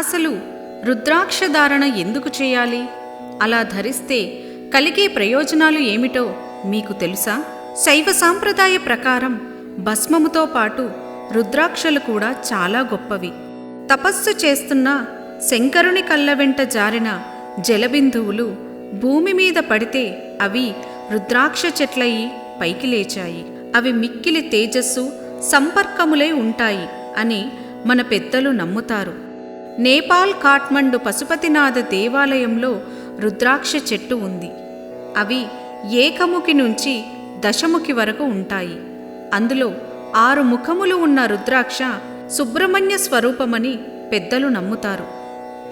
అసలు రుద్రాక్ష ధారణ ఎందుకు చేయాలి? అలా ధరిస్తే కలిగే ప్రయోజనాలు ఏమిటో మీకు తెలుసా? శైవ సాంప్రదాయ ప్రకారం భస్మముతో పాటు రుద్రాక్షలు కూడా చాలా గొప్పవి. తపస్సు చేస్తున్న శంకరుని కళ్ళ వెంట జారిన జలబిందువులు భూమి మీద పడితే అవి రుద్రాక్ష చెట్లయి పైకి లేచాయి. అవి మిక్కిలి తేజస్సు సంపర్కములై ఉంటాయి అని మన పెద్దలు నమ్ముతారు. నేపాల్ కాట్మండు పశుపతినాథ దేవాలయంలో రుద్రాక్ష చెట్టు ఉంది. అవి ఏకముఖి నుంచి దశముఖి వరకు ఉంటాయి. అందులో ఆరు ముఖములు ఉన్న రుద్రాక్ష సుబ్రహ్మణ్య స్వరూపమని పెద్దలు నమ్ముతారు.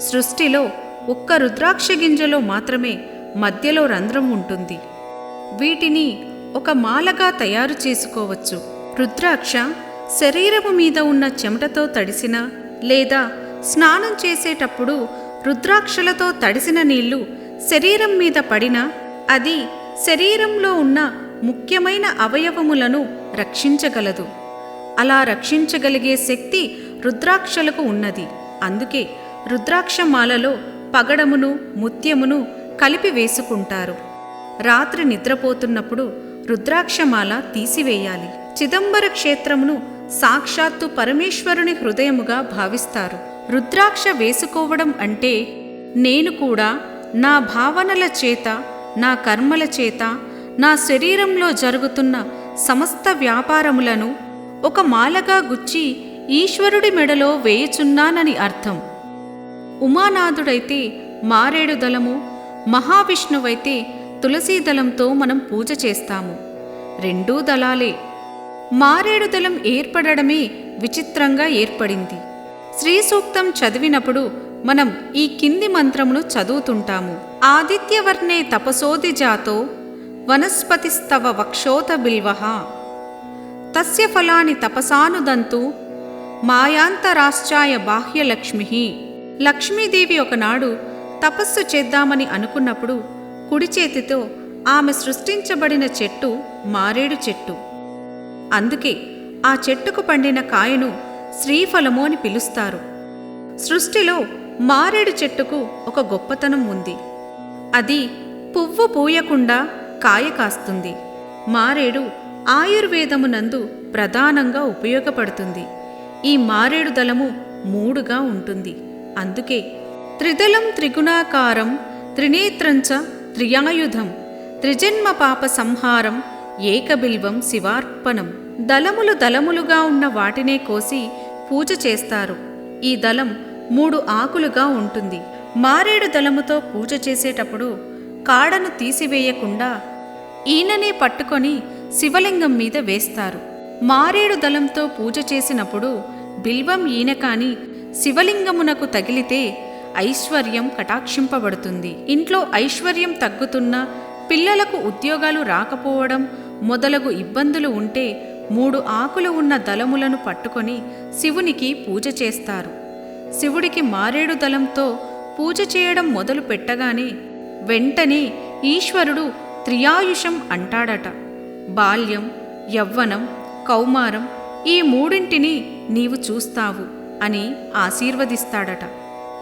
సృష్టిలో ఒక్క రుద్రాక్ష గింజలో మాత్రమే మధ్యలో రంధ్రం ఉంటుంది. వీటిని ఒక మాలగా తయారు చేసుకోవచ్చు. రుద్రాక్ష శరీరము మీద ఉన్న చెమటతో తడిసిన లేదా స్నానం చేసేటప్పుడు రుద్రాక్షలతో తడిసిన నీళ్ళు శరీరం మీద పడినా అది శరీరంలో ఉన్న ముఖ్యమైన అవయవములను రక్షించగలదు. అలా రక్షించగలిగే శక్తి రుద్రాక్షలకు ఉన్నది. అందుకే రుద్రాక్షమాలలో పగడమును ముత్యమును కలిపి వేసుకుంటారు. రాత్రి నిద్రపోతున్నప్పుడు రుద్రాక్షమాల తీసివేయాలి. చిదంబర క్షేత్రమును సాక్షాత్తు పరమేశ్వరుని హృదయముగా భావిస్తారు. రుద్రాక్ష వేసుకోవడం అంటే నేను కూడా నా భావనల చేత నా కర్మల చేత నా శరీరంలో జరుగుతున్న సమస్త వ్యాపారములను ఒక మాలగా గుచ్చి ఈశ్వరుడి మెడలో వేయుచున్నానని అర్థం. ఉమానాథుడైతే మారేడు దళము మహావిష్ణువైతే తులసీ దళంతో మనం పూజ చేస్తాము. రెండూ దళాలే. మారేడు దళం ఏర్పడడమే విచిత్రంగా ఏర్పడింది. శ్రీ సూక్తం చదివినప్పుడు మనం ఈ కింది మంత్రమును చదువుతుంటాము. ఆదిత్యవర్ణే తపసోది జాతో వనస్పతిస్తవ వక్షోత బిల్వః తస్య ఫలాని తపసానుదంతు మాయాంతరాశ్చాయ బాహ్యలక్ష్మి లక్ష్మీదేవి ఒకనాడు తపస్సు చేద్దామని అనుకున్నప్పుడు కుడి చేతితో ఆమె సృష్టించబడిన చెట్టు మారేడు చెట్టు. అందుకే ఆ చెట్టుకు పండిన కాయను శ్రీఫలము అని పిలుస్తారు. సృష్టిలో మారేడు చెట్టుకు ఒక గొప్పతనం ఉంది. అది పువ్వు పూయకుండా కాయ కాస్తుంది. మారేడు ఆయుర్వేదమునందు ప్రధానంగా ఉపయోగపడుతుంది. ఈ మారేడు దళము మూడుగా ఉంటుంది. అందుకే త్రిదళం త్రిగుణాకారం త్రినేత్రంచ త్రియాయుధం త్రిజన్మ పాప సంహారం ఏకబిల్వం శివార్పణం దళములు దళములుగా ఉన్న వాటినే కోసి పూజ చేస్తారు. ఈ దళం మూడు ఆకులుగా ఉంటుంది. మారేడు దళముతో పూజ చేసేటప్పుడు కాడను తీసివేయకుండా ఈయననే పట్టుకొని శివలింగం మీద వేస్తారు. మారేడు దళంతో పూజ చేసినప్పుడు బిల్వం ఈయన కాని శివలింగమునకు తగిలితే ఐశ్వర్యం కటాక్షింపబడుతుంది. ఇంట్లో ఐశ్వర్యం తగ్గుతున్నా పిల్లలకు ఉద్యోగాలు రాకపోవడం మొదలగు ఇబ్బందులు ఉంటే మూడు ఆకులు ఉన్న దళములను పట్టుకొని శివునికి పూజ చేస్తారు. శివుడికి మారేడు దళంతో పూజ చేయడం మొదలు పెట్టగానే వెంటనే ఈశ్వరుడు త్రియాయుషం అంటాడట. బాల్యం యవ్వనం కౌమారం ఈ మూడింటిని నీవు చూస్తావు అని ఆశీర్వదిస్తాడట.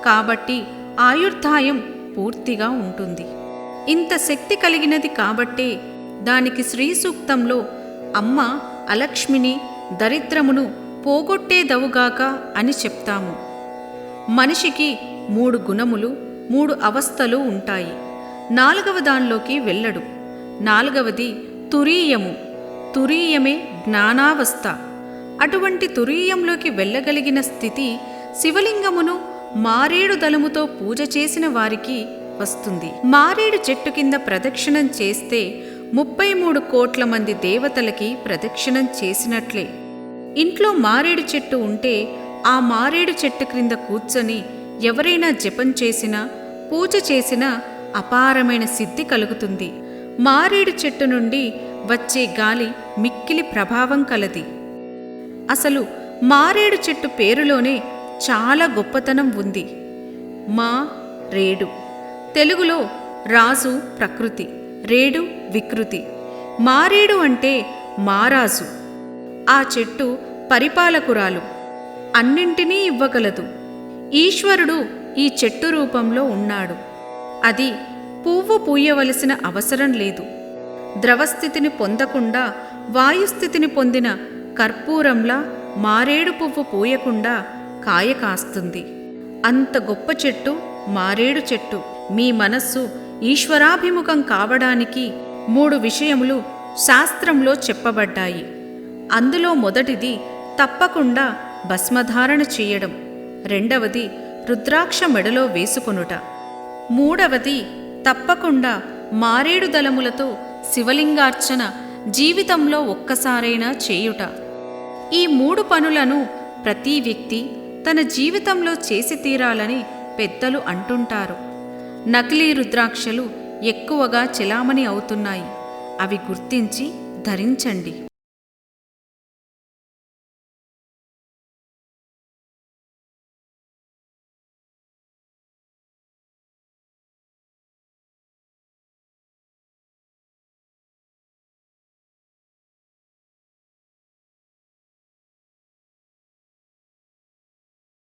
కాబట్టి ఆయుర్ధాయం పూర్తిగా ఉంటుంది. ఇంత శక్తి కలిగినది కాబట్టే దానికి శ్రీ సూక్తంలో అమ్మ అలక్ష్మిని దరిద్రమును పోగొట్టేదవుగాక అని చెప్తాము. మనిషికి మూడు గుణములు మూడు అవస్థలు ఉంటాయి. నాలుగవ దానిలోకి వెళ్ళడు. నాలుగవది తురీయము. తురీయమే జ్ఞానావస్థ. అటువంటి తురీయంలోకి వెళ్ళగలిగిన స్థితి శివలింగమును మారేడు దళముతో పూజ చేసిన వారికి వస్తుంది. మారేడు చెట్టు కింద ప్రదక్షిణం చేస్తే ముప్పై మూడు కోట్ల మంది దేవతలకి ప్రదక్షిణం చేసినట్లే. ఇంట్లో మారేడు చెట్టు ఉంటే ఆ మారేడు చెట్టు క్రింద కూర్చొని ఎవరైనా జపం చేసినా పూజ చేసినా అపారమైన సిద్ధి కలుగుతుంది. మారేడు చెట్టు నుండి వచ్చే గాలి మిక్కిలి ప్రభావం కలది. అసలు మారేడు చెట్టు పేరులోనే చాలా గొప్పతనం ఉంది. మా రేడు. తెలుగులో రాజు ప్రకృతి. రేడు వికృతి. మారేడు అంటే మారాజు. ఆ చెట్టు పరిపాలకురాలు. అన్నింటినీ ఇవ్వగలదు. ఈశ్వరుడు ఈ చెట్టు రూపంలో ఉన్నాడు. అది పువ్వు పూయవలసిన అవసరం లేదు. ద్రవస్థితిని పొందకుండా వాయుస్థితిని పొందిన కర్పూరంలా మారేడు పువ్వు పూయకుండా కాయ కాస్తుంది. అంత గొప్ప చెట్టు మారేడు చెట్టు. మీ మనస్సు ఈశ్వరాభిముఖం కావడానికి మూడు విషయములు శాస్త్రంలో చెప్పబడ్డాయి. అందులో మొదటిది తప్పకుండా భస్మధారణ చేయడం. రెండవది రుద్రాక్ష మెడలో వేసుకొనుట. మూడవది తప్పకుండా మారేడు దళములతో శివలింగార్చన జీవితంలో ఒక్కసారైనా చేయుట. ఈ మూడు పనులను ప్రతి వ్యక్తి తన జీవితంలో చేసి తీరాలని పెద్దలు అంటుంటారు. నకిలీ రుద్రాక్షలు ఎక్కువగా చెలామణి అవుతున్నాయి. అవి గుర్తించి ధరించండి.